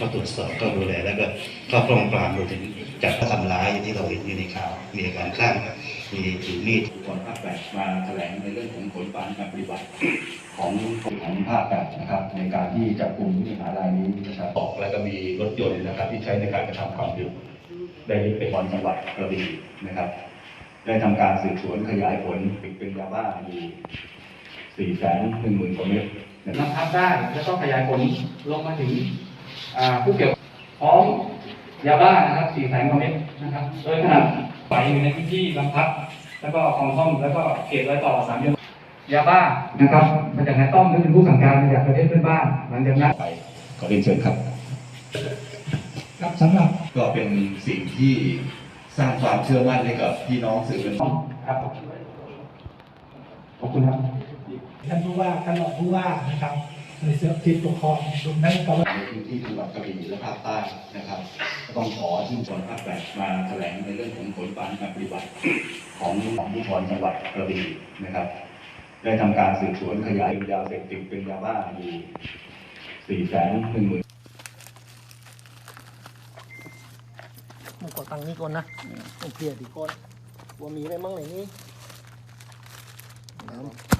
ก็ตรวจสอบก็ดูแลแล้วก็ก็ป้องปรามรวมถึงจับผู้ทำร้ายที่เราเห็นอยู่ในข่าว มีอาการคลั่งมีถือมีดก่อนภาคแปดมาแถลงในเรื่องของผลการปฏิบัติของของภาคแปดนะครับในการที่จับกลุ่มผู้ต้องหารายนี้นะครับออกแล้วก็มีรถยนต์นะครับ ที่ใช้ในการกระทำความผิดได้ยึดไปบอลจังหวัดกระบี่นะครับ ได้ทำการสืบสวนขยายผลเป็นยาบ้าอยู่สี่แสนหนึ่งหมื่นกว่าเม็ดนะครับนำพับได้แล้วก็ขยายผลลงมาถึง ผู้เกี่ยวพร้อมยาบ้านะครับ4แสนกว่าเม็ดนะครับ โดยขนาดไปอยู่ในพื้นที่ลำพับแล้วก็คลองท่อมแล้วก็เขตรอยต่อสามจังหวัดยาบ้านะครับมาจากนายต้อมที่เป็นผู้สั่งการมาจากประเทศเพื่อนบ้านหลังจากนั้นไปขอเรียนเชิญครับ ครับสำหรับก็เป็นสิ่งที่สร้างความเชื่อมั่นให้กับพี่น้องสื่อมวลชนครับขอบคุณครับท่านผู้ว่าท่านรองผู้ว่านะครับ ในเสือทีมปกครองรวมทั้งกรรมในพื้นที่จังหวัดกระบี่และภาคใต้นะครับก็ต้องขอชื่นชมภาคแปดมาแถลงในเรื่องของผลการปฏิบัติของของผู้พรจังหวัดกระบี่นะครับ ได้ทำการสืบสวนขยายยาเสพติดเป็นยาบ้าอยู่สี่แสนหนึ่งหมื่นมึงกดตังค์นี้ก่อนนะต้องเคลียร์ดีก่อนว่ามีอะไรมั่งในนี้น้ำเอานะอันนี้อยู่ตัวน้าพยีที่จะตั้งไว้เยอะก็ให้เห็นชัดไม่มีได้เลยน